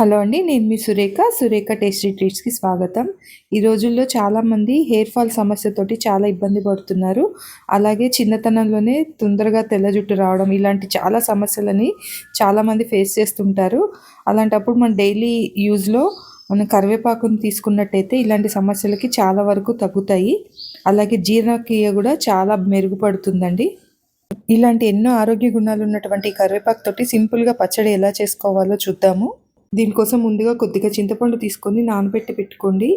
Hello అండి నేను మీ సురేఖ సురేఖ టేస్టీ ట్రీట్స్కి స్వాగతం. ఈ రోజుల్లో చాలామంది హెయిర్ ఫాల్ సమస్యతోటి చాలా ఇబ్బంది పడుతున్నారు. అలాగే చిన్నతనంలోనే తొందరగా తెల్ల జుట్టు రావడం ఇలాంటి చాలా సమస్యలని చాలామంది ఫేస్ చేస్తుంటారు. అలాంటప్పుడు మన డైలీ యూజ్లో మనం కరివేపాకుని తీసుకున్నట్టయితే ఇలాంటి సమస్యలకి చాలా వరకు తగ్గుతాయి. అలాగే జీర్ణక్రియ కూడా చాలా మెరుగుపడుతుందండి. ఇలాంటి ఎన్నో ఆరోగ్య గుణాలు ఉన్నటువంటి కరివేపాకుతోటి సింపుల్గా పచ్చడి ఎలా చేసుకోవాలో చూద్దాము. దీనికోసం ముందుగా కొద్దిగా చింతపండు తీసుకొని నానబెట్టి పెట్టుకోండి.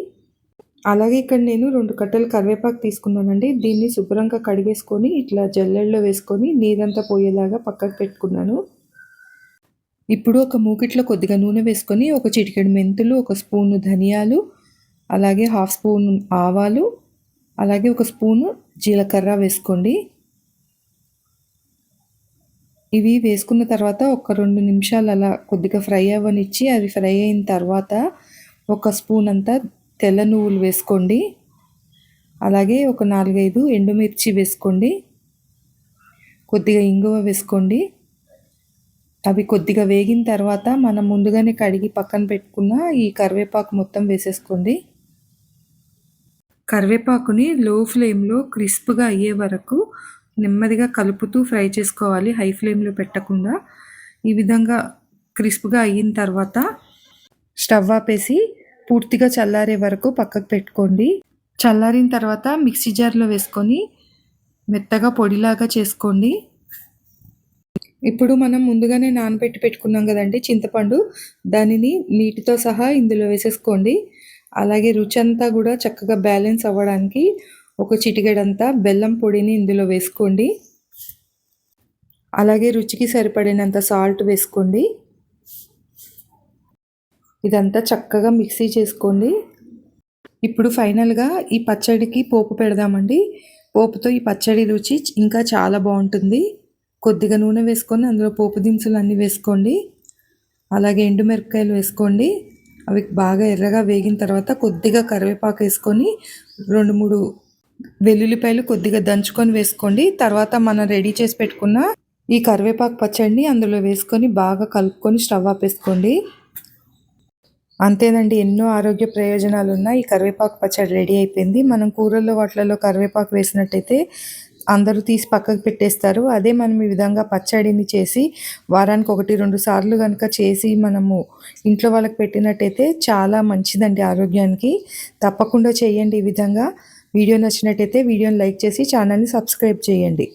అలాగే ఇక్కడ నేను రెండు కట్టలు కరివేపాకు తీసుకున్నానండి. దీన్ని శుభ్రంగా కడిగేసుకొని ఇట్లా జల్లెల్లో వేసుకొని నీరంతా పోయేలాగా పక్కకు పెట్టుకున్నాను. ఇప్పుడు ఒక మూకిట్లో కొద్దిగా నూనె వేసుకొని ఒక చిటికెడు మెంతులు ఒక స్పూను ధనియాలు అలాగే హాఫ్ స్పూన్ ఆవాలు అలాగే ఒక స్పూను జీలకర్ర వేసుకోండి. ఇవి వేసుకున్న తర్వాత ఒక రెండు నిమిషాలు అలా కొద్దిగా ఫ్రై అవ్వనిచ్చి అవి ఫ్రై అయిన తర్వాత ఒక స్పూన్ అంతా తెల్ల నువ్వులు వేసుకోండి. అలాగే ఒక నాలుగైదు ఎండుమిర్చి వేసుకోండి. కొద్దిగా ఇంగువ వేసుకోండి. అవి కొద్దిగా వేగిన తర్వాత మనం ముందుగానే కడిగి పక్కన పెట్టుకున్న ఈ కరివేపాకు మొత్తం వేసేసుకోండి. కరివేపాకుని లో ఫ్లేమ్లో క్రిస్ప్గా అయ్యే వరకు నెమ్మదిగా కలుపుతూ ఫ్రై చేసుకోవాలి హై ఫ్లేమ్లో పెట్టకుండా. ఈ విధంగా క్రిస్ప్గా అయిన తర్వాత స్టవ్ ఆపేసి పూర్తిగా చల్లారే వరకు పక్కకు పెట్టుకోండి. చల్లారిన తర్వాత మిక్సీ జార్లో వేసుకొని మెత్తగా పొడిలాగా చేసుకోండి. ఇప్పుడు మనం ముందుగానే నానబెట్టి పెట్టుకున్నాం కదండి చింతపండు. దానిని నీటితో సహా ఇందులో వేసేసుకోండి. అలాగే రుచి అంతా కూడా చక్కగా బ్యాలెన్స్ అవ్వడానికి ఒక చిటికెడంతా బెల్లం పొడిని ఇందులో వేసుకోండి. అలాగే రుచికి సరిపడినంత సాల్ట్ వేసుకోండి. ఇదంతా చక్కగా మిక్సీ చేసుకోండి. ఇప్పుడు ఫైనల్గా ఈ పచ్చడికి పోపు పెడదామండి. పోపుతో ఈ పచ్చడి రుచి ఇంకా చాలా బాగుంటుంది. కొద్దిగా నూనె వేసుకొని అందులో పోపు దినుసులు అన్నీ వేసుకోండి. అలాగే ఎండుమిరపకాయలు వేసుకోండి. అవి బాగా ఎర్రగా వేగిన తర్వాత కొద్దిగా కరివేపాకు వేసుకొని రెండు మూడు వెల్లుల్లిపాయలు కొద్దిగా దంచుకొని వేసుకోండి. తర్వాత మనం రెడీ చేసి పెట్టుకున్న ఈ కరివేపాకు పచ్చడిని అందులో వేసుకొని బాగా కలుపుకొని స్టవ్ ఆపేసుకోండి. అంతేనండి ఎన్నో ఆరోగ్య ప్రయోజనాలు ఉన్నాయి ఈ కరివేపాకు పచ్చడి రెడీ అయిపోయింది. మనం కూరల్లో వాటిలలో కరివేపాకు వేసినట్టయితే అందరూ తీసి పక్కకు పెట్టేస్తారు. అదే మనం ఈ విధంగా పచ్చడిని చేసి వారానికి ఒకటి రెండు సార్లు కనుక చేసి మనము ఇంట్లో వాళ్ళకి పెట్టినట్టయితే చాలా మంచిదండి ఆరోగ్యానికి. తప్పకుండా చేయండి ఈ విధంగా. వీడియో నచ్చినట్టయితే వీడియోని లైక్ చేసి ఛానల్ని సబ్స్క్రైబ్ చేయండి.